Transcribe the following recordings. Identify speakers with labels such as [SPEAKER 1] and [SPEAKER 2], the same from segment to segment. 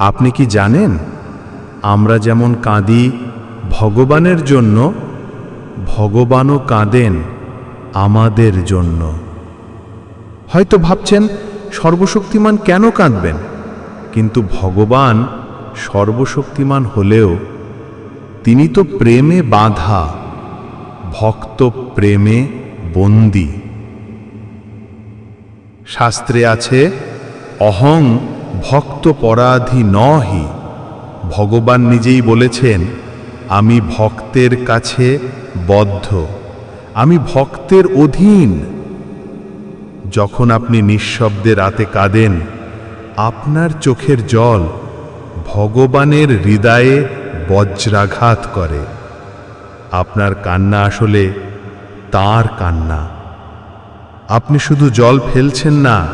[SPEAKER 1] আপনি কি জানেন? আমরা যেমন কাঁদি ভগবানের জন্য, ভগবানও কাঁদেন আমাদের জন্য। হয়তো ভাবছেন, সর্বশক্তিমান কেন কাঁদবেন? কিন্তু ভগবান সর্বশক্তিমান হলেও তিনি তো প্রেমে বাঁধা, ভক্ত প্রেমে বন্দী। শাস্ত্রে আছে, অহং ভক্ত পরাধী নহি। ভগবান নিজেই বলেছেন, আমি ভক্তের কাছে বদ্ধ। আমি ভক্তের অধীন। যখন আপনি নিঃশব্দে রাতে কাঁদেন, আপনার চোখের জল ভগবানের হৃদয়ে বজ্রাঘাত করে। আপনার কান্না আসলে তার কান্না। আপনি শুধু জল ফেলছেন না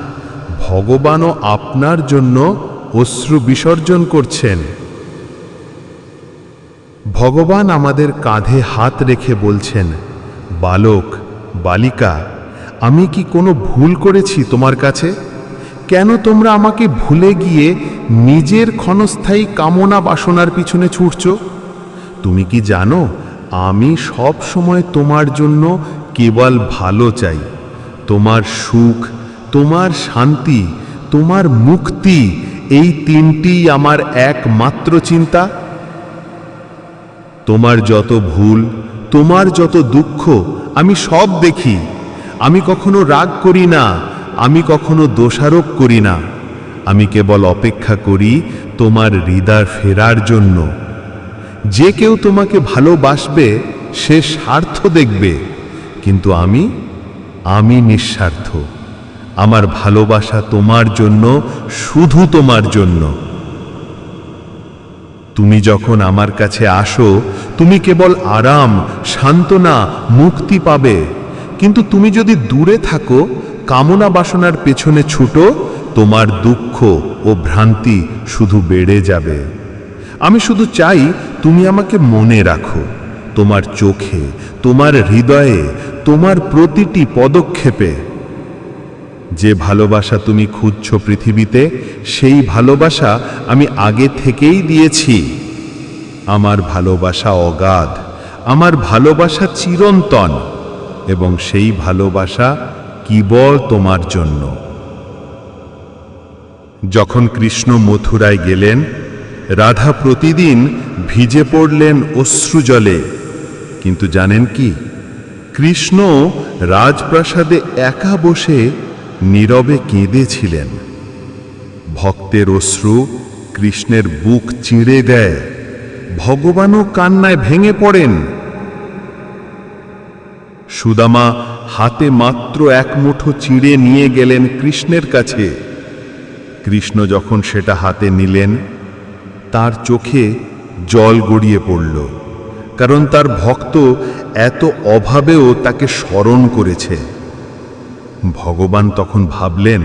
[SPEAKER 1] ভগবানও আপনার জন্য অশ্রু বিসর্জন করছেন। ভগবান আমাদের কাঁধে হাত রেখে বলছেন, বালক, বালিকা, আমি কি কোনো ভুল করেছি তোমার কাছে? কেন তোমরা আমাকে ভুলে গিয়ে নিজের ক্ষণস্থায়ী কামনা বাসনার পিছনে ছুটছ? তুমি কি জানো, আমি সব সময় তোমার জন্য কেবল ভালো চাই। তোমার সুখ তোমার শান্তি, তোমার মুক্তি, এই তিনটিই আমার একমাত্র চিন্তা। তোমার যত ভুল, তোমার যত দুঃখ, আমি সব দেখি। আমি কখনো রাগ করি না, আমি কখনো দোষারোপ করি না। আমি কেবল অপেক্ষা করি তোমার হৃদয় ফেরার জন্য। যে কেউ তোমাকে ভালোবাসবে, সে স্বার্থ দেখবে। কিন্তু আমি আমি নিঃস্বার্থ। আমার ভালোবাসা তোমার জন্য, শুধু তোমার জন্য। তুমি যখন আমার কাছে আসো, তুমি কেবল আরাম, সান্ত্বনা, মুক্তি পাবে। কিন্তু তুমি যদি দূরে থাকো, কামনা বাসনার পেছনে ছুটো, তোমার দুঃখ ও ভ্রান্তি শুধু বেড়ে যাবে। আমি শুধু চাই তুমি আমাকে মনে রাখো, তোমার চোখে, তোমার হৃদয়ে, তোমার প্রতিটি পদক্ষেপে। যে ভালোবাসা তুমি খুঁজছ পৃথিবীতে, সেই ভালোবাসা আমি আগে থেকেই দিয়েছি। আমার ভালোবাসা অগাধ, আমার ভালোবাসা চিরন্তন, এবং সেই ভালোবাসা কেবল তোমার জন্য। যখন কৃষ্ণ মথুরায় গেলেন, রাধা প্রতিদিন ভিজে পড়লেন অশ্রুজলে কিন্তু জানেন কি? কৃষ্ণ রাজপ্রাসাদে একা বসে নীরবে কেঁদেছিলেন। ভক্তের অশ্রু কৃষ্ণের বুক চিঁড়ে দেয়। ভগবানও কান্নায় ভেঙে পড়েন। সুদামা হাতে মাত্র এক মুঠো চিঁড়ে নিয়ে গেলেন কৃষ্ণের কাছে। কৃষ্ণ যখন সেটা হাতে নিলেন, তার চোখে জল গড়িয়ে পড়ল, কারণ তার ভক্ত এত অভাবেও তাকে স্মরণ করেছে। ভগবান তখন ভাবলেন,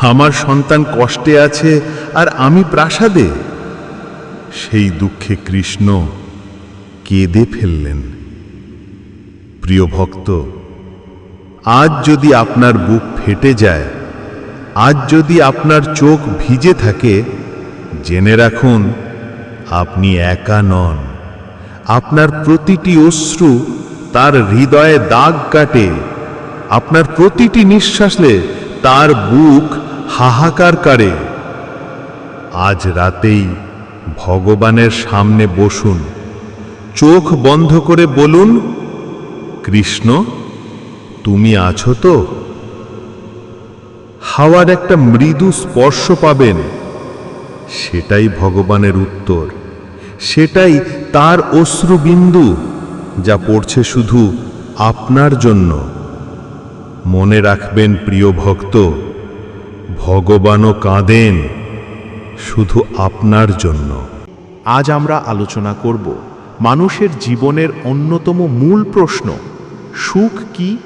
[SPEAKER 1] আমার সন্তান কষ্টে আছে আর আমি প্রাসাদে। সেই দুঃখে কৃষ্ণ কেঁদে ফেললেন। প্রিয় ভক্ত, আজ যদি আপনার বুক ফেটে যায়, আজ যদি আপনার চোখ ভিজে থাকে, জেনে রাখুন, আপনি একা নন। আপনার প্রতিটি অশ্রু তার হৃদয়ে দাগ কাটে। আপনার প্রতিটি নিঃশ্বাসে তার বুক হাহাকার করে। আজ রাতেই ভগবানের সামনে বসুন। চোখ বন্ধ করে বলুন, কৃষ্ণ, তুমি আছো তো? হাওয়ার একটা মৃদু স্পর্শ পাবেন। সেটাই ভগবানের উত্তর। সেটাই তার অশ্রুবিন্দু যা পড়ছে শুধু আপনার জন্য। মনে রাখবেন প্রিয় ভক্ত, ভগবানও কাঁদেন শুধু আপনার জন্য।
[SPEAKER 2] আজ আমরা আলোচনা করব মানুষের জীবনের অন্যতম মূল প্রশ্ন, সুখ কি,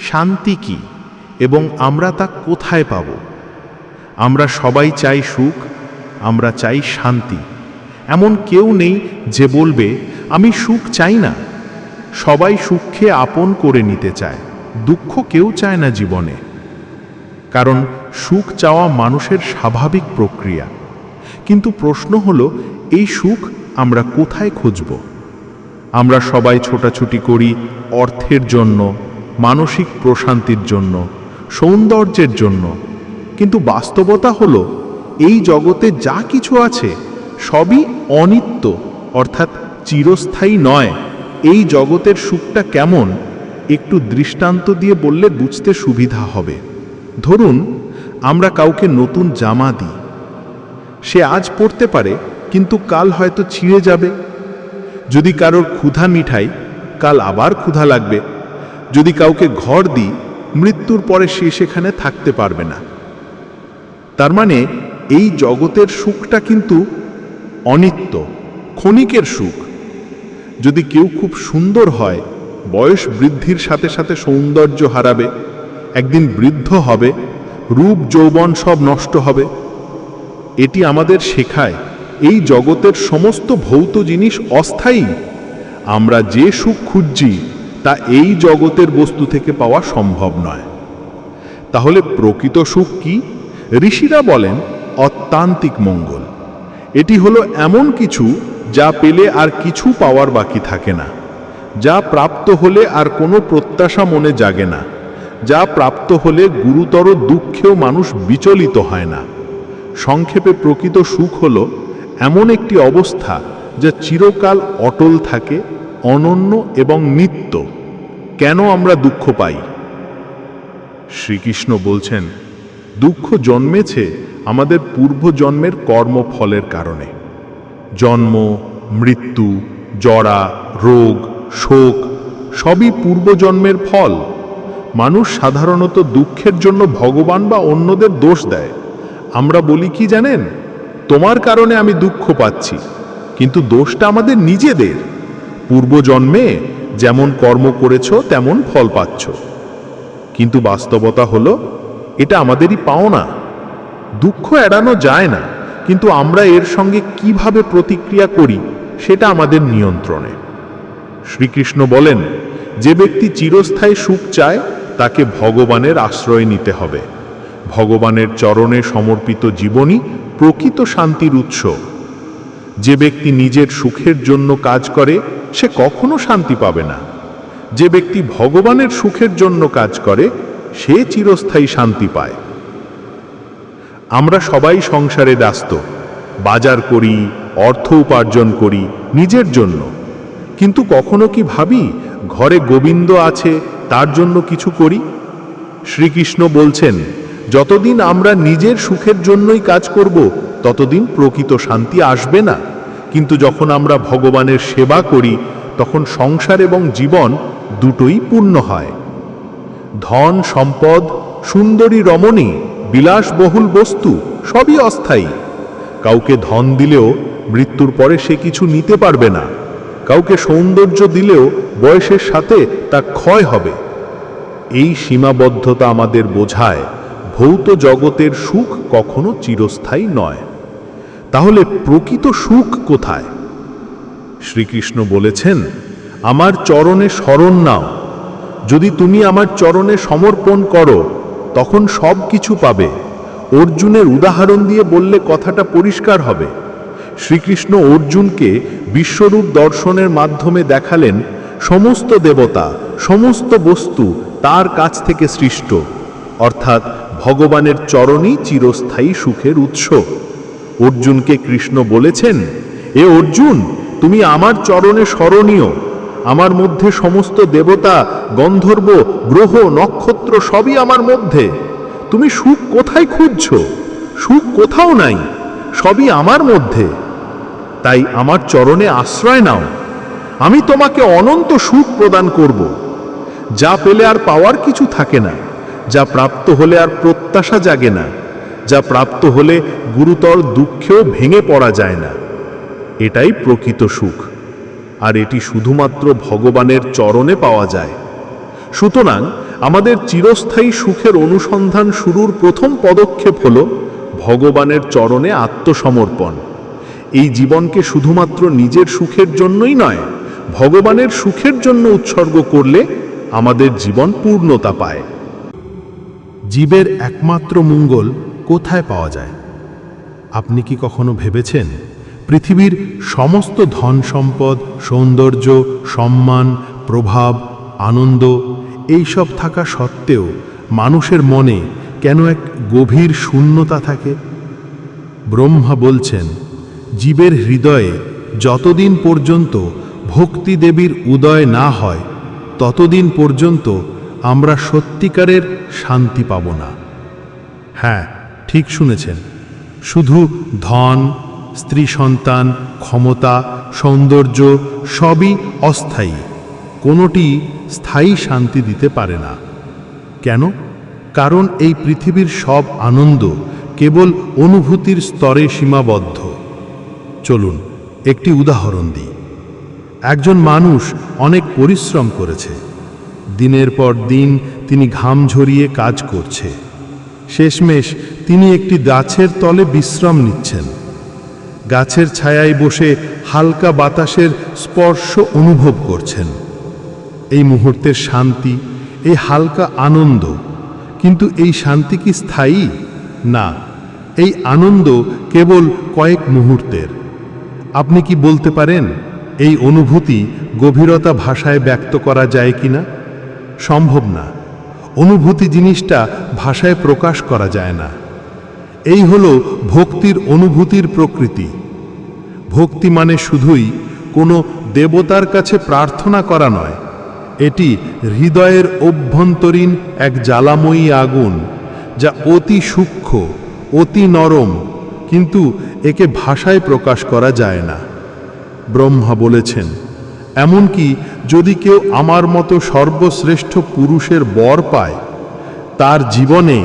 [SPEAKER 2] শান্তি কি, এবং আমরা তা কোথায় পাব? আমরা সবাই চাই সুখ, আমরা চাই শান্তি। এমন কেউ নেই যে বলবে, আমি সুখ চাই না। সবাই সুখকে আপন করে নিতে চায়। দুঃখ কেউ চায় না জীবনে। কারণ সুখ চাওয়া মানুষের স্বাভাবিক প্রক্রিয়া। কিন্তু প্রশ্ন হলো, এই সুখ আমরা কোথায় খুঁজব? আমরা সবাই ছোটাছুটি করি অর্থের জন্য, মানসিক প্রশান্তির জন্য, সৌন্দর্যের জন্য। কিন্তু বাস্তবতা হলো, এই জগতে যা কিছু আছে, সবই অনিত্য, অর্থাৎ চিরস্থায়ী নয়। এই জগতের সুখটা কেমন? একটু দৃষ্টান্ত দিয়ে বললে বুঝতে সুবিধা হবে। ধরুন, আমরা কাউকে নতুন জামা দিই। সে আজ পড়তে পারে, কিন্তু কাল হয়তো ছিঁড়ে যাবে। যদি কারোর ক্ষুধা মিঠাই, কাল আবার ক্ষুধা লাগবে। যদি কাউকে ঘর দিই, মৃত্যুর পরে সে সেখানে থাকতে পারবে না। তার মানে এই জগতের সুখটা কিন্তু অনিত্য, ক্ষণিকের সুখ। যদি কেউ খুব সুন্দর হয় বয়স বৃদ্ধির সাথে সাথে সৌন্দর্য হারাবে, একদিন বৃদ্ধ হবে, রূপ যৌবন সব নষ্ট হবে। এটি আমাদের শেখায়, এই জগতের সমস্ত ভৌত জিনিস অস্থায়ী। আমরা যে সুখ খুঁজছি, তা এই জগতের বস্তু থেকে পাওয়া সম্ভব নয়। তাহলে প্রকৃত সুখ কি? ঋষিরা বলেন, অত্যান্তিক মঙ্গল। এটি হলো এমন কিছু যা পেলে আর কিছু পাওয়ার বাকি থাকে না। যা প্রাপ্ত হলে আর কোনো প্রত্যাশা মনে জাগে না। যা প্রাপ্ত হলে গুরুতর দুঃখেও মানুষ বিচলিত হয় না। সংক্ষেপে প্রকৃত সুখ হল এমন একটি অবস্থা যা চিরকাল অটল থাকে, অনন্য এবং নিত্য। কেন আমরা দুঃখ পাই? শ্রীকৃষ্ণ বলছেন, দুঃখ জন্মেছে আমাদের পূর্বজন্মের কর্মফলের কারণে। জন্ম, মৃত্যু, জরা, রোগ শোক, সবই পূর্বজন্মের ফল। মানুষ সাধারণত দুঃখের জন্য ভগবান বা অন্যদের দোষ দেয়। আমরা বলি কি জানেন? তোমার কারণে আমি দুঃখ পাচ্ছি, কিন্তু দোষটা আমাদের নিজেদের। পূর্বজন্মে যেমন কর্ম করেছ, তেমন ফল পাচ্ছ। কিন্তু বাস্তবতা হলো, এটা আমাদেরই পাওনা। দুঃখ এড়ানো যায় না, কিন্তু আমরা এর সঙ্গে কীভাবে প্রতিক্রিয়া করি, সেটা আমাদের নিয়ন্ত্রণে। শ্রীকৃষ্ণ বলেন, যে ব্যক্তি চিরস্থায়ী সুখ চায়, তাকে ভগবানের আশ্রয় নিতে হবে। ভগবানের চরণে সমর্পিত জীবনই প্রকৃত শান্তির উৎস। যে ব্যক্তি নিজের সুখের জন্য কাজ করে, সে কখনো শান্তি পাবে না। যে ব্যক্তি ভগবানের সুখের জন্য কাজ করে, সে চিরস্থায়ী শান্তি পায়। আমরা সবাই সংসারে ব্যস্ত। বাজার করি, অর্থ উপার্জন করি নিজের জন্য। কিন্তু কখনো কি ভাবি ঘরে গোবিন্দ আছে, তার জন্য কিছু করি? শ্রীকৃষ্ণ বলছেন, যতদিন আমরা নিজের সুখের জন্যই কাজ করব, ততদিন প্রকৃত শান্তি আসবে না। কিন্তু যখন আমরা ভগবানের সেবা করি, তখন সংসার এবং জীবন দুটোই পূর্ণ হয়। ধন, সম্পদ, সুন্দরী রমণী, বিলাসবহুল বস্তু, সবই অস্থায়ী। কাউকে ধন দিলেও মৃত্যুর পরে সে কিছু নিতে পারবে না। কাউকে সৌন্দর্য দিলেও বয়সের সাথে তা ক্ষয় হবে। এই সীমাবদ্ধতা আমাদের বোঝায় ভৌত জগতের সুখ কখনো চিরস্থায়ী নয়। তাহলে প্রকৃত সুখ কোথায়? শ্রীকৃষ্ণ বলেছেন, আমার চরণে স্মরণ নাও। যদি তুমি আমার চরণে সমর্পণ করো, তখন সব কিছু পাবে। অর্জুনের উদাহরণ দিয়ে বললে কথাটা পরিষ্কার হবে। শ্রীকৃষ্ণ অর্জুনকে বিশ্বরূপ দর্শনের মাধ্যমে দেখালেন সমস্ত দেবতা, সমস্ত বস্তু তার কাছ থেকে সৃষ্ট। অর্থাৎ ভগবানের চরণই চিরস্থায়ী সুখের উৎস। অর্জুনকে কৃষ্ণ বলেছেন, এ অর্জুন, তুমি আমার চরণে স্মরণীয়। আমার মধ্যে সমস্ত দেবতা, গন্ধর্ব, গ্রহ, নক্ষত্র সবই আমার মধ্যে। তুমি সুখ কোথায় খুঁজছ? সুখ কোথাও নাই, সবই আমার মধ্যে। তাই আমার চরণে আশ্রয় নাও। আমি তোমাকে অনন্ত সুখ প্রদান করব। যা পেলে আর পাওয়ার কিছু থাকে না, যা প্রাপ্ত হলে আর প্রত্যাশা জাগে না, যা প্রাপ্ত হলে গুরুতর দুঃখেও ভেঙে পড়া যায় না। এটাই প্রকৃত সুখ। আর এটি শুধুমাত্র ভগবানের চরণে পাওয়া যায়। সুতরাং আমাদের চিরস্থায়ী সুখের অনুসন্ধান শুরুর প্রথম পদক্ষেপ হল ভগবানের চরণে আত্মসমর্পণ। এই জীবনকে শুধুমাত্র নিজের সুখের জন্যই নয়, ভগবানের সুখের জন্য উৎসর্গ করলে আমাদের জীবন পূর্ণতা পায়। জীবের একমাত্র মঙ্গল কোথায় পাওয়া যায়? আপনি কি কখনো ভেবেছেন পৃথিবীর সমস্ত ধন সম্পদ, সৌন্দর্য, সম্মান, প্রভাব, আনন্দ, এইসব থাকা সত্ত্বেও মানুষের মনে কেন এক গভীর শূন্যতা থাকে? ব্রহ্মা বলছেন জীবের হৃদয়ে যতদিন পর্যন্ত ভক্তি দেবীর উদয় না হয়, ততদিন পর্যন্ত আমরা সত্যিকারের শান্তি পাব না। হ্যাঁ ঠিক শুনেছেন। শুধু ধন, স্ত্রী সন্তান, ক্ষমতা, সৌন্দর্য সবই অস্থায়ী। কোনোটি স্থায়ী শান্তি দিতে পারে না। কেন? কারণ এই পৃথিবীর সব আনন্দ কেবল অনুভূতির স্তরে সীমাবদ্ধ। চলুন, একটি উদাহরণ দিই। একজন মানুষ অনেক পরিশ্রম করেছে। দিনের পর দিন তিনি ঘাম ঝরিয়ে কাজ করছে। শেষমেশ তিনি একটি গাছের তলে বিশ্রাম নিচ্ছেন। গাছের ছায়ায় বসে হালকা বাতাসের স্পর্শ অনুভব করছেন। এই মুহূর্তের শান্তি, এই হালকা আনন্দ, কিন্তু এই শান্তি কি স্থায়ী? না, এই আনন্দ কেবল কয়েক মুহূর্তের। আপনি কি বলতে পারেন, এই অনুভূতি গভীরতা ভাষায় ব্যক্ত করা যায় কিনা? সম্ভব না। অনুভূতি জিনিসটা ভাষায় প্রকাশ করা যায় না। এই হলো ভক্তির অনুভূতির প্রকৃতি। ভক্তি মানে শুধুই কোনো দেবতার কাছে প্রার্থনা করা নয়, এটি হৃদয়ের অভ্যন্তরীণ এক জ্বালাময়ী আগুন যা অতি সূক্ষ্ম, অতি নরম কিন্তু একে ভাষায় প্রকাশ করা যায় না। ব্রহ্মা বলেছেন, এমনকি যদি কেউ আমার মতো সর্বশ্রেষ্ঠ পুরুষের বর পায়, তার জীবনে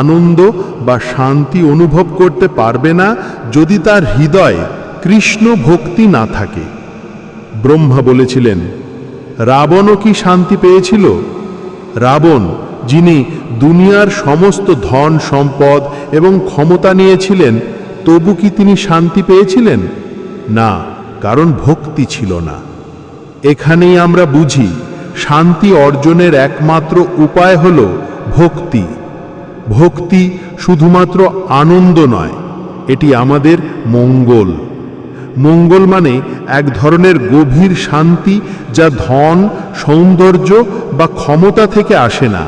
[SPEAKER 2] আনন্দ বা শান্তি অনুভব করতে পারবে না যদি তার হৃদয় কৃষ্ণ ভক্তি না থাকে। ব্রহ্মা বলেছিলেন, রাবণও কি শান্তি পেয়েছিল? রাবণ, যিনি দুনিয়ার সমস্ত ধন সম্পদ এবং ক্ষমতা নিয়েছিলেন তবু কি তিনি শান্তি পেয়েছিলেন? না, কারণ ভক্তি ছিল না। এখানেই আমরা বুঝি, শান্তি অর্জনের একমাত্র উপায় হল ভক্তি। ভক্তি শুধুমাত্র আনন্দ নয়, এটি আমাদের মঙ্গল। মঙ্গল মানে এক ধরনের গভীর শান্তি যা ধন, সৌন্দর্য বা ক্ষমতা থেকে আসে না।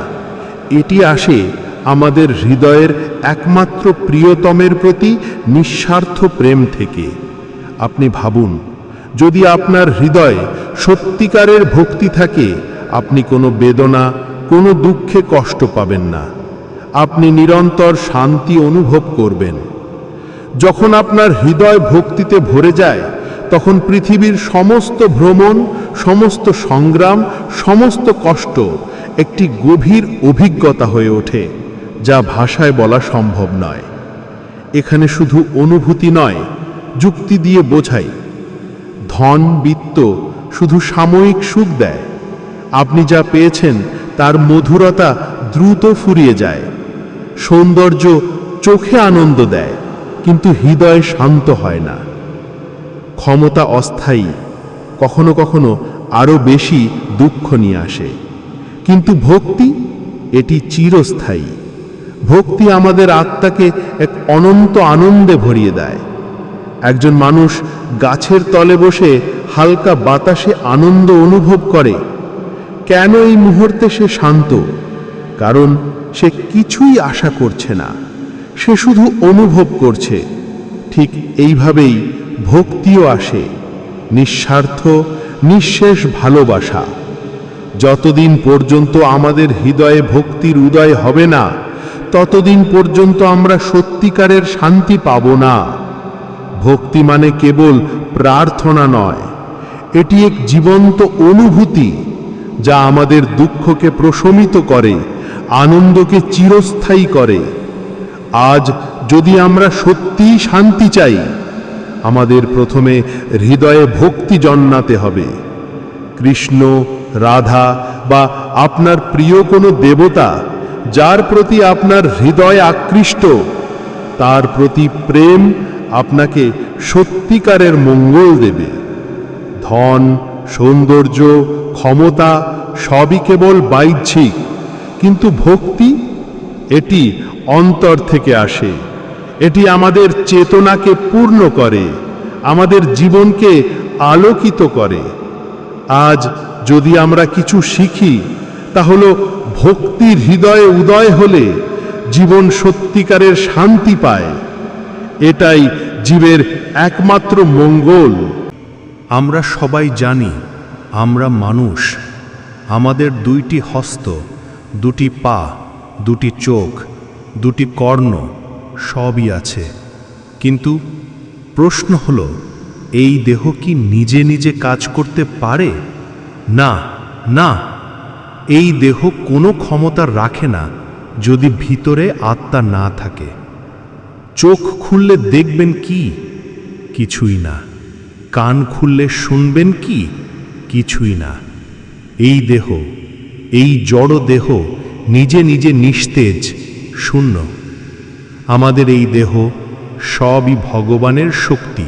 [SPEAKER 2] এটি আসে আমাদের হৃদয়ের একমাত্র প্রিয়তমের প্রতি নিঃস্বার্থ প্রেম থেকে। আপনি ভাবুন, যদি আপনার হৃদয়ে সত্যিকারের ভক্তি থাকে, আপনি কোনো বেদনা, কোনো দুঃখে কষ্ট পাবেন না। আপনি নিরন্তর শান্তি অনুভব করবেন। যখন আপনার হৃদয় ভক্তিতে ভরে যায়, তখন পৃথিবীর সমস্ত ভ্রমণ, সমস্ত সংগ্রাম, সমস্ত কষ্ট একটি গভীর অভিজ্ঞতা হয়ে ওঠে। যা ভাষায় বলা সম্ভব নয়। এখানে শুধু অনুভূতি নয়, যুক্তি দিয়ে বোঝাই। ধন, বিত্ত শুধু সাময়িক সুখ দেয়। আপনি যা পেয়েছেন, তার মধুরতা দ্রুত ফুরিয়ে যায়। সৌন্দর্য চোখে আনন্দ দেয়, কিন্তু হৃদয় শান্ত হয় না। ক্ষমতা অস্থায়ী, কখনো কখনো আরও বেশি দুঃখ নিয়ে আসে। কিন্তু ভক্তি, এটি চিরস্থায়ী। ভক্তি আমাদের আত্মাকে এক অনন্ত আনন্দে ভরিয়ে দেয়। একজন মানুষ গাছের তলে বসে হালকা বাতাসে আনন্দ অনুভব করে। কেন এই মুহূর্তে সে শান্ত? কারণ সে কিছুই আশা করছে না। সে শুধু অনুভব করছে। ঠিক এইভাবেই ভক্তিও আসে। নিঃস্বার্থ, নিঃশেষ ভালোবাসা। যতদিন পর্যন্ত আমাদের হৃদয়ে ভক্তির উদয় হবে না ততদিন পর্যন্ত আমরা সত্যিকারের শান্তি পাব না। ভক্তি মানে কেবল প্রার্থনা নয়। এটি এক জীবন্ত অনুভূতি যা আমাদের দুঃখকে প্রশমিত করে, আনন্দকে চিরস্থায়ী করে। আজ যদি আমরা সত্যিই শান্তি চাই, আমাদের প্রথমে হৃদয়ে ভক্তি জন্মাতে হবে। কৃষ্ণ, রাধা বা আপনার প্রিয় কোনো দেবতা যার প্রতি আপনার হৃদয় আকৃষ্ট, তার প্রতি প্রেম আপনাকে সত্যিকারের মঙ্গল দেবে। ধন, সৌন্দর্য, ক্ষমতা সবই কেবল বাহ্যিক, কিন্তু ভক্তি এটি অন্তর থেকে আসে।
[SPEAKER 1] এটি আমাদের চেতনাকে পূর্ণ করে, আমাদের জীবনকে আলোকিত করে। আজ যদি আমরা কিছু শিখি তা হলো ভক্তির হৃদয়ে উদয় হলে জীবন সত্যিকারের শান্তি পায়। এটাই জীবের একমাত্র মঙ্গল।
[SPEAKER 2] আমরা সবাই জানি, আমরা মানুষ। আমাদের দুইটি হস্ত, দুটি পা, দুটি চোখ, দুটি কর্ণ সবই আছে। কিন্তু প্রশ্ন হলো, এই দেহ কি নিজে নিজে কাজ করতে পারে? না না। এই দেহ কোনো ক্ষমতা রাখে না যদি ভিতরে আত্মা না থাকে। চোখ খুললে দেখবেন কি? কিছুই না। কান খুললে শুনবেন কি? কিছুই না। এই দেহ, এই জড় দেহ নিজে নিজে নিস্তেজ, শূন্য। আমাদের এই দেহ সবই ভগবানের শক্তি,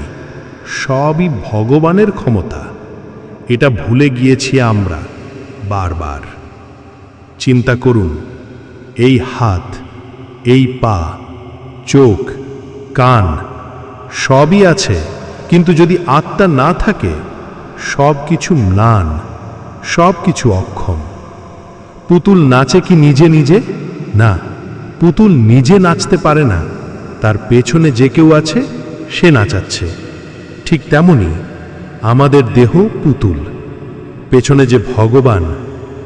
[SPEAKER 2] সবই ভগবানের ক্ষমতা। এটা ভুলে গিয়েছি আমরা বারবার। চিন্তা করুন। এই হাত, এই পা, চোখ, কান, সবই আছে। কিন্তু যদি আত্মা না থাকে সব কিছু ম্লান সব কিছু অক্ষম। পুতুল নাচে কি নিজে নিজে? না। পুতুল নিজে নাচতে পারে না। তার পেছনে যে কেউ আছে, সে নাচাচ্ছে। ঠিক তেমনি আমাদের দেহ পুতুল। পেছনে যে ভগবান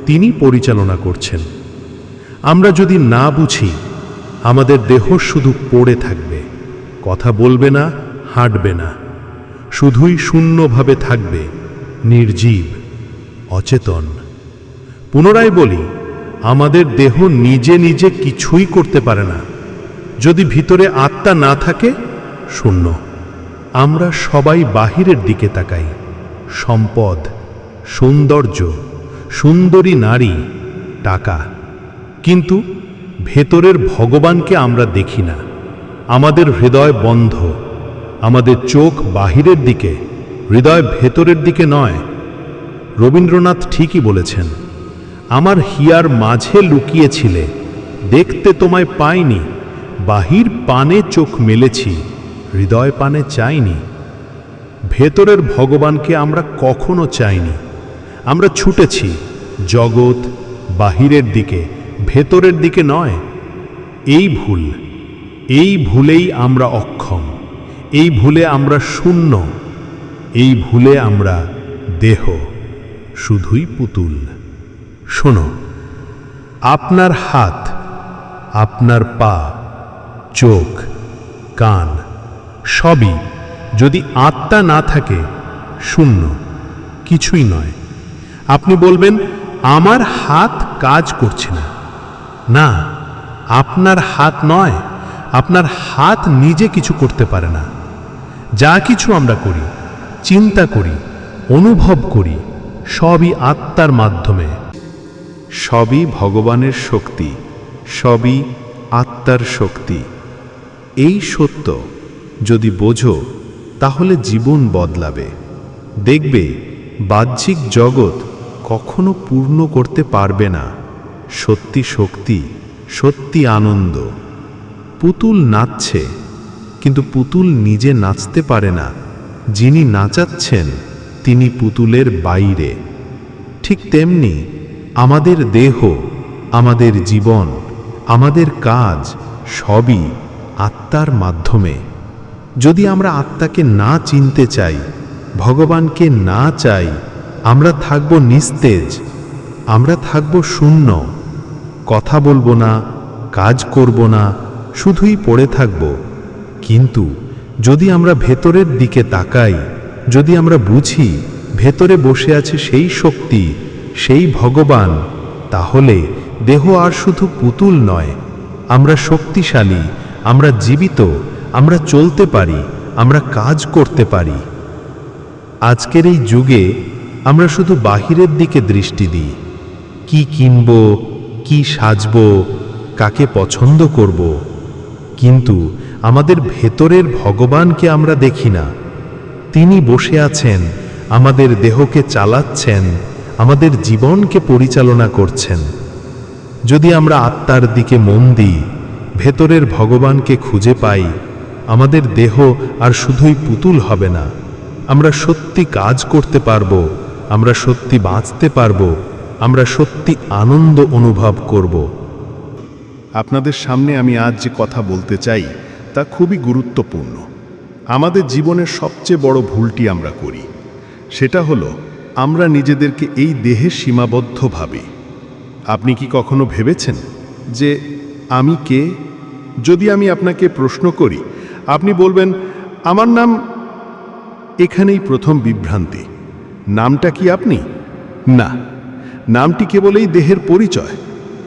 [SPEAKER 2] তিনি পরিচালনা করছেন। আমরা যদি না বুঝি, আমাদের দেহ শুধু পড়ে থাকবে, কথা বলবে না, হাঁটবে না, শুধুই শূন্যভাবে থাকবে, নির্জীব, অচেতন। পুনরায় বলি, আমাদের দেহ নিজে নিজে কিছুই করতে পারে না। যদি ভিতরে আত্মা না থাকে, শূন্য। আমরা সবাই বাহিরের দিকে তাকাই, সম্পদ, সৌন্দর্য সুন্দরী নারী টাকা। কিন্তু ভেতরের ভগবানকে আমরা দেখি না। আমাদের হৃদয় বন্ধ। আমাদের চোখ বাহিরের দিকে, হৃদয় ভেতরের দিকে নয়। রবীন্দ্রনাথ ঠিকই বলেছেন, আমার হিয়ার মাঝে লুকিয়েছিলে, দেখতে তোমায় পাইনি, বাহির পানে চোখ মেলেছি, হৃদয় পানে চাইনি। ভেতরের ভগবানকে আমরা কখনো চাইনি। আমরা ছুটেছি, জগৎ বাহিরের দিকে, ভেতরের দিকে নয়। এই ভুল, এই ভুলেই আমরা অক্ষম, এই ভুলে আমরা শূন্য, এই ভুলে আমরা দেহ, শুধুই পুতুল। শোনো, আপনার হাত, আপনার পা, চোখ, কান, সবই যদি আত্মা না থাকে, শূন্য, কিছুই নয়। আপনি বলবেন, আমার হাত কাজ করছে না। না, আপনার হাত নয়, আপনার হাত নিজে কিছু করতে পারে না। যা কিছু আমরা করি, চিন্তা করি, অনুভব করি, সবই আত্মার মাধ্যমে। সবই ভগবানের শক্তি, সবই আত্মার শক্তি। এই সত্য যদি বোঝো, তাহলে জীবন বদলাবে। দেখবে বাহ্যিক জগৎ কখনো পূর্ণ করতে পারবে না। সত্যি শক্তি, সত্যি আনন্দ। পুতুল নাচছে, কিন্তু পুতুল নিজে নাচতে পারে না। যিনি নাচাচ্ছেন, তিনি পুতুলের বাইরে। ঠিক তেমনি আমাদের দেহ, আমাদের জীবন, আমাদের কাজ সবই আত্মার মাধ্যমে। যদি আমরা আত্মাকে না চিনতে চাই, ভগবানকে না চাই আমরা থাকব নিস্তেজ, আমরা থাকব শূন্য। কথা বলব না, কাজ করব না, শুধুই পড়ে থাকব। কিন্তু যদি আমরা ভেতরের দিকে তাকাই, যদি আমরা বুঝি ভেতরে বসে আছে সেই শক্তি, সেই ভগবান, তাহলে দেহ আর শুধু পুতুল নয়। আমরা শক্তিশালী, আমরা জীবিত, আমরা চলতে পারি, আমরা কাজ করতে পারি। আজকের এই যুগে আমরা শুধু বাহিরের দিকে দৃষ্টি দিই। কি কিনব, কি সাজব, কাকে পছন্দ করব। কিন্তু আমাদের ভেতরের ভগবানকে আমরা দেখি না। তিনি বসে আছেন, আমাদের দেহকে চালাচ্ছেন, আমাদের জীবনকে পরিচালনা করছেন। যদি আমরা আত্মার দিকে মন দিই, ভেতরের ভগবানকে খুঁজে পাই,
[SPEAKER 1] আমাদের দেহ আর শুধুই পুতুল হবে না। আমরা সত্যি কাজ করতে পারব। আমরা সত্যি বাঁচতে পারব, আমরা সত্যি আনন্দ অনুভব করব।
[SPEAKER 2] আপনাদের সামনে আমি আজ যে কথা বলতে চাই, তা খুবই গুরুত্বপূর্ণ। আমাদের জীবনের সবচেয়ে বড় ভুলটি আমরা করি। সেটা হলো, আমরা নিজেদেরকে এই দেহে সীমাবদ্ধ ভাবি। আপনি কি কখনো ভেবেছেন যে, আমি কে? যদি আমি আপনাকে প্রশ্ন করি, আপনি বলবেন, আমার নাম এখানেই প্রথম বিভ্রান্তি। নামটা কি আপনি? না, নামটি কেবল এই দেহের পরিচয়।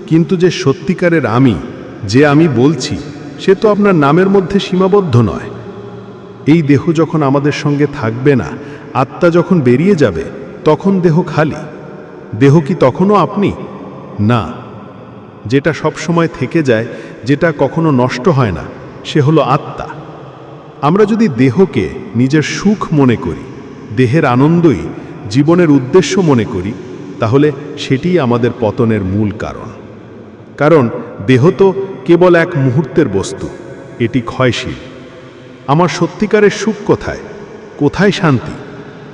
[SPEAKER 2] কিন্তু যে সত্যিকারের আমি, যে আমি বলছি, সে তো আপনার নামের মধ্যে সীমাবদ্ধ নয়। এই দেহ যখন আমাদের সঙ্গে থাকবে না, আত্মা যখন বেরিয়ে যাবে, তখন দেহ খালি। দেহ কি তখনও আপনি? না। যেটা সব সময় থেকে যায়, যেটা কখনো নষ্ট হয় না, সে হলো আত্মা। আমরা যদি দেহকে নিজের সুখ মনে করি, দেহের আনন্দই জীবনের উদ্দেশ্য মনে করি, তাহলে সেটিই আমাদের পতনের মূল কারণ। কারণ দেহ তো কেবল এক মুহূর্তের বস্তু, এটি ক্ষয়শীল। আমার সত্যিকারের সুখ কোথায়? কোথায় শান্তি?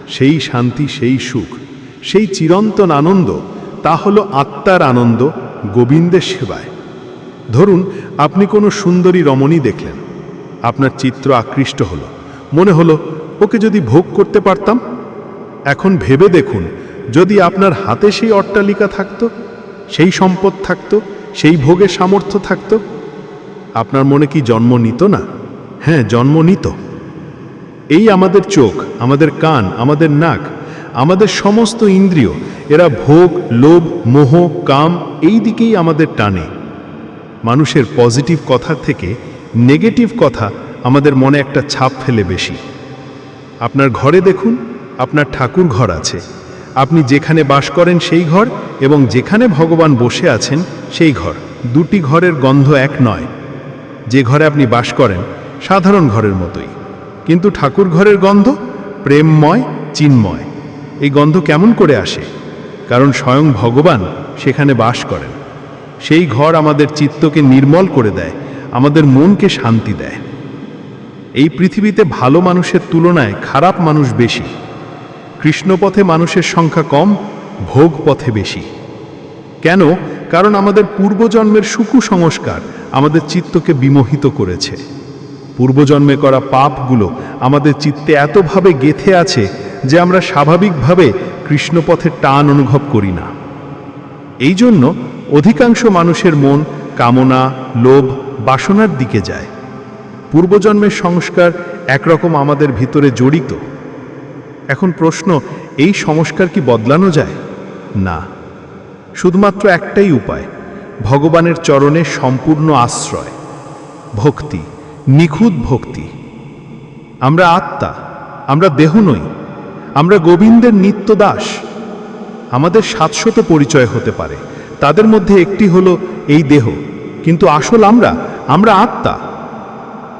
[SPEAKER 2] সেই শান্তি, সেই সুখ, সেই চিরন্তন আনন্দ, তা হলো আত্মার আনন্দ, গোবিন্দের সেবায়। ধরুন, আপনি কোনো সুন্দরী রমণী দেখলেন। আপনার চিত্র আকৃষ্ট হলো। মনে হলো, ওকে যদি ভোগ করতে পারতাম এখন ভেবে দেখুন, যদি আপনার হাতে সেই অট্টালিকা থাকতো, সেই সম্পদ থাকতো, সেই ভোগের সামর্থ্য থাকতো, আপনার মনে কি জন্ম নিত না? হ্যাঁ জন্ম নিত। এই আমাদের চোখ, আমাদের কান, আমাদের নাক, আমাদের সমস্ত ইন্দ্রিয়, এরা ভোগ, লোভ, মোহ, কাম, এই দিকেই আমাদের টানে। মানুষের পজিটিভ কথা থেকে নেগেটিভ কথা আমাদের মনে একটা ছাপ ফেলে বেশি। আপনার ঘরে দেখুন আপনার ঠাকুর ঘর আছে। আপনি যেখানে বাস করেন সেই ঘর এবং যেখানে ভগবান বসে আছেন সেই ঘর। দুটি ঘরের গন্ধ এক নয়। যে ঘরে আপনি বাস করেন সাধারণ ঘরের মতোই। কিন্তু ঠাকুর ঘরের গন্ধ প্রেমময়, চিন্ময়। এই গন্ধ কেমন করে আসে? কারণ স্বয়ং ভগবান সেখানে বাস করেন। সেই ঘর আমাদের চিত্তকে নির্মল করে দেয়, আমাদের মনকে শান্তি দেয়। এই পৃথিবীতে ভালো মানুষের তুলনায় খারাপ মানুষ বেশি। কৃষ্ণপথে মানুষের সংখ্যা কম ভোগ পথে বেশি। কেন? কারণ আমাদের পূর্বজন্মের সুকু সংস্কার আমাদের চিত্তকে বিমোহিত করেছে। পূর্বজন্মে করা পাপগুলো আমাদের চিত্তে এতভাবে গেথে আছে যে আমরা স্বাভাবিকভাবে কৃষ্ণপথের টান অনুভব করি না। এই জন্য অধিকাংশ মানুষের মন কামনা, লোভ, বাসনার দিকে যায়। পূর্বজন্মের সংস্কার একরকম আমাদের ভিতরে জড়িত। এখন প্রশ্ন, এই সংস্কার কি বদলানো যায়? না। শুধুমাত্র একটাই উপায়, ভগবানের চরণে সম্পূর্ণ আশ্রয়, ভক্তি, নিখুঁত ভক্তি। আমরা আত্মা, আমরা দেহ নই, আমরা গোবিন্দের নিত্য দাস। আমাদের সাতশত পরিচয় হতে পারে, তাদের মধ্যে একটি হলো এই দেহ, কিন্তু আসল আমরা আমরা আত্মা।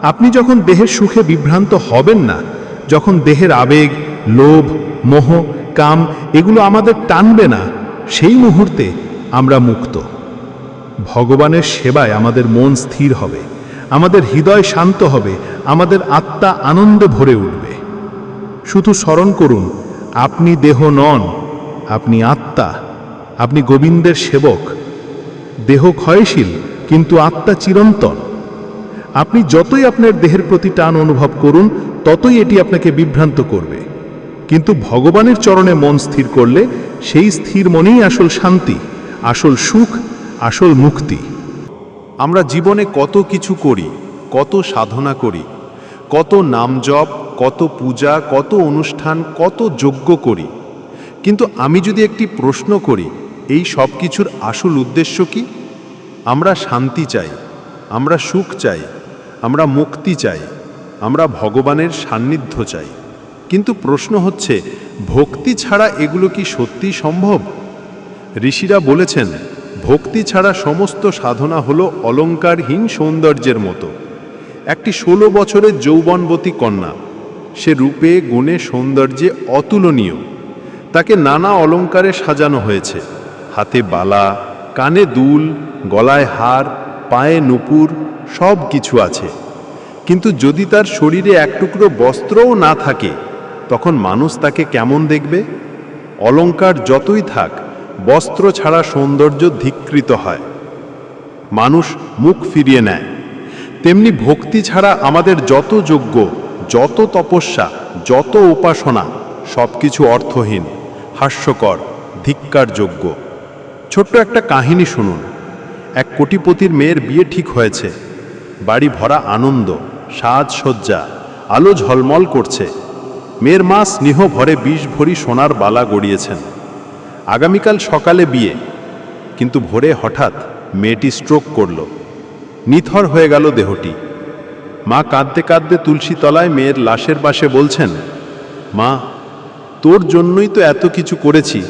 [SPEAKER 2] আপনি যখন দেহের সুখে বিভ্রান্ত হবেন না, যখন দেহের আবেগ লোভ, মোহ, কাম, এগুলো আমাদের টানবে না। সেই মুহূর্তে আমরা মুক্ত। ভগবানের সেবায় আমাদের মন স্থির হবে। আমাদের হৃদয় শান্ত হবে। আমাদের আত্মা আনন্দে ভরে উঠবে। শুধু স্মরণ করুন, আপনি দেহ নন, আপনি আত্মা, আপনি গোবিন্দের সেবক। দেহ ক্ষয়শীল, কিন্তু আত্মা চিরন্তন। আপনি যতই আপনার দেহের প্রতি টান অনুভব করুন, ততই এটি আপনাকে বিভ্রান্ত করবে। কিন্তু ভগবানের চরণে মন স্থির করলে সেই স্থির মনেই আসল শান্তি, আসল সুখ, আসল মুক্তি।
[SPEAKER 3] আমরা জীবনে কত কিছু করি, কত সাধনা করি, কত নাম জপ, কত পূজা, কত অনুষ্ঠান, কত যজ্ঞ করি। কিন্তু আমি যদি একটি প্রশ্ন করি, এই সব কিছুর আসল উদ্দেশ্য কি? আমরা শান্তি চাই, আমরা সুখ চাই, আমরা মুক্তি চাই, আমরা ভগবানের সান্নিধ্য চাই। কিন্তু প্রশ্ন হচ্ছে, ভক্তি ছাড়া এগুলো কি সত্যি সম্ভব? ঋষিরা বলেছেন, ভক্তি ছাড়া সমস্ত সাধনা হলো অলঙ্কারহীন সৌন্দর্যের মতো। একটি ষোলো বছরের যৌবনবতী কন্যা, সে রূপে, গুণে, সৌন্দর্যে অতুলনীয়। তাকে নানা অলঙ্কারে সাজানো হয়েছে। হাতে বালা, কানে দুল, গলায় হার, পায়ে নুপুর সব কিছু আছে। কিন্তু যদি তার শরীরে এক টুকরো বস্ত্রও না থাকে তখন মানুষ তাকে কেমন দেখবে? অলঙ্কার যতই থাক, বস্ত্র ছাড়া সৌন্দর্য ধিকৃত হয়। মানুষ মুখ ফিরিয়ে নেয়। তেমনি ভক্তি ছাড়া আমাদের যত যোগ্য যত তপস্যা, যত উপাসনা সব কিছু অর্থহীন, হাস্যকর, ধিক্কারযোগ্য। ছোট্ট একটা কাহিনী শুনুন। এক কোটিপতির মেয়ের বিয়ে ঠিক হয়েছে। বাড়ি ভরা আনন্দ, সাজসজ্জা, আলো ঝলমল করছে। মেয়ের মা স্নেহ ভরে বিষ ভরি সোনার বালা গড়িয়েছেন। আগামীকাল সকালে বিয়ে। কিন্তু ভোরে হঠাৎ মেয়েটি স্ট্রোক করল। নিথর হয়ে গেল দেহটি। মা কাঁদতে কাঁদতে তুলসী তলায় মেয়ের লাশের পাশে বলছেন, মা, তোর জন্যই তো এত কিছু করেছি।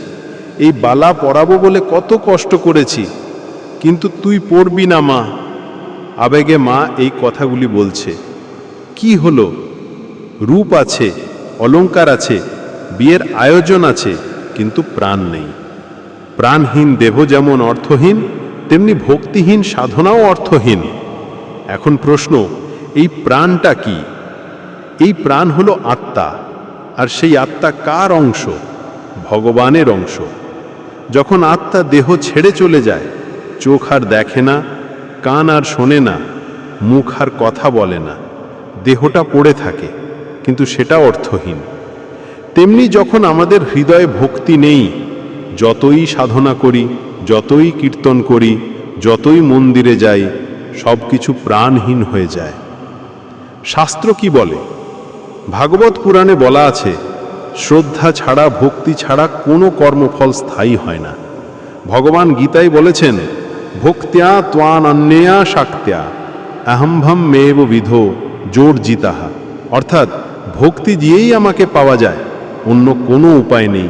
[SPEAKER 3] এই বালা পড়াবো বলে কত কষ্ট করেছি। কিন্তু তুই পড়বি না, মা। আবেগে মা এই কথাগুলি বলছে। কি হলো? রূপ আছে। অলংকার আছে, বিয়ের আয়োজন আছে, কিন্তু প্রাণ নেই। প্রাণহীন দেহ যেমন অর্থহীন, তেমনি ভক্তিহীন সাধনাও অর্থহীন। এখন প্রশ্ন, এই প্রাণটা কি? এই প্রাণ হলো আত্মা, আর সেই আত্মা কার অংশ? ভগবানের অংশ। যখন আত্মা দেহ ছেড়ে চলে যায়, চোখ আর দেখে না, কান আর শোনে না, মুখ আর কথা বলে না, দেহটা পড়ে থাকে। কিন্তু সেটা অর্থহীন। তেমনি যখন আমাদের হৃদয়ে ভক্তি নেই, যতই সাধনা করি, যতই কীর্তন করি, যতই মন্দিরে যাই সব কিছু প্রাণহীন হয়ে যায়। শাস্ত্র কি বলে? ভাগবত পুরাণে বলা আছে, শ্রদ্ধা ছাড়া, ভক্তি ছাড়া কোনো কর্মফল স্থায়ী হয় না। ভগবান গীতায় বলেছেন, ভক্ত্যা ত্বান অন্যয়া শাক্ত্যা, অহম্ভম মেব বিধো জোর জিতাহা অর্থাৎ ভক্তি দিয়েই আমাকে পাওয়া যায়, অন্য কোনো উপায় নেই।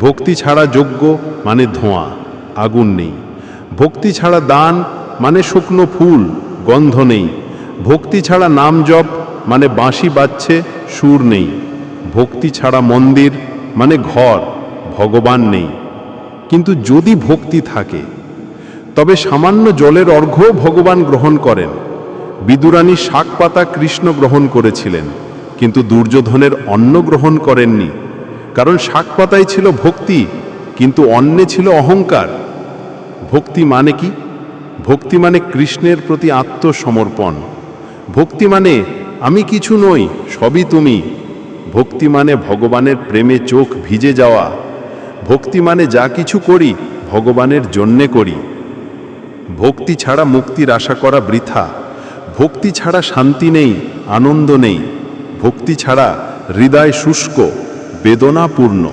[SPEAKER 3] ভক্তি ছাড়া যোগ্য মানে ধোঁয়া, আগুন নেই। ভক্তি ছাড়া দান মানে শুকনো ফুল, গন্ধ নেই। ভক্তি ছাড়া নাম জপ মানে বাঁশি বাজছে, সুর নেই। ভক্তি ছাড়া মন্দির মানে ঘর, ভগবান নেই। কিন্তু যদি ভক্তি থাকে, তবে সামান্য জলের অর্ঘ্য ভগবান গ্রহণ করেন। বিদুরানী শাক পাতা কৃষ্ণ গ্রহণ করেছিলেন। কিন্তু দুর্যোধনের অন্ন গ্রহণ করেননি। কারণ শাক পাতায় ছিল ভক্তি, কিন্তু অন্নে ছিল অহংকার। ভক্তি মানে কি? ভক্তি মানে কৃষ্ণের প্রতি আত্মসমর্পণ। ভক্তি মানে আমি কিছু নই, সবই তুমি। ভক্তি মানে ভগবানের প্রেমে চোখ ভিজে যাওয়া। ভক্তি মানে যা কিছু করি, ভগবানের জন্যে করি। ভক্তি ছাড়া মুক্তির আশা করা বৃথা। ভক্তি ছাড়া শান্তি নেই, আনন্দ নেই। ভক্তি ছাড়া হৃদয় শুষ্ক, বেদনাপূর্ণ।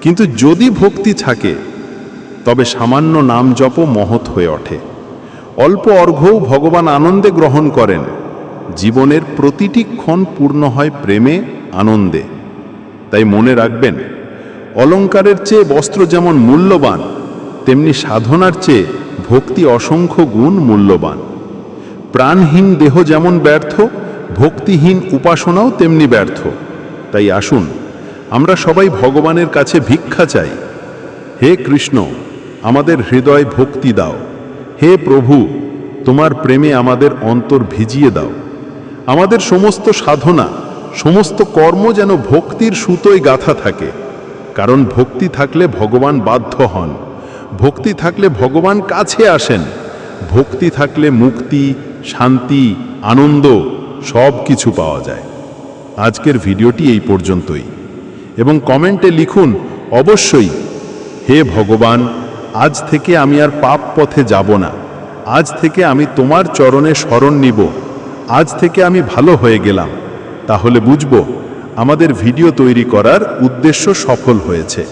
[SPEAKER 3] কিন্তু যদি ভক্তি থাকে, তবে সামান্য নাম জপ মহৎ হয়ে ওঠে। অল্প অর্ঘ্যও ভগবান আনন্দে গ্রহণ করেন। জীবনের প্রতিটি ক্ষণ পূর্ণ হয় প্রেমে, আনন্দে। তাই মনে রাখবেন অলংকারের চেয়ে বস্ত্র যেমন মূল্যবান, তেমনি সাধনার চেয়ে ভক্তি অসংখ্য গুণ মূল্যবান। প্রাণহীন দেহ যেমন ব্যর্থ ভক্তিহীন উপাসনাও তেমনি ব্যর্থ। তাই আসুন, আমরা সবাই ভগবানের কাছে ভিক্ষা চাই। হে কৃষ্ণ, আমাদের হৃদয় ভক্তি দাও। হে প্রভু, তোমার প্রেমে আমাদের অন্তর ভিজিয়ে দাও। আমাদের সমস্ত সাধনা, সমস্ত কর্ম যেন ভক্তির সুতোয় গাথা থাকে। কারণ ভক্তি থাকলে ভগবান বাধ্য হন। ভক্তি থাকলে ভগবান কাছে আসেন। ভক্তি থাকলে মুক্তি, শান্তি, আনন্দ সব কিছু পাওয়া যায়। আজকের ভিডিওটি এই পর্যন্তই। এবং কমেন্টে লিখুন, অবশ্যই, হে ভগবান, আজ থেকে আমি আর পাপ পথে যাব না। আজ থেকে আমি তোমার চরণে শরণ নিব। আজ থেকে আমি ভালো হয়ে গেলাম। তাহলে বুঝব, আমাদের ভিডিও তৈরি করার উদ্দেশ্য সফল হয়েছে।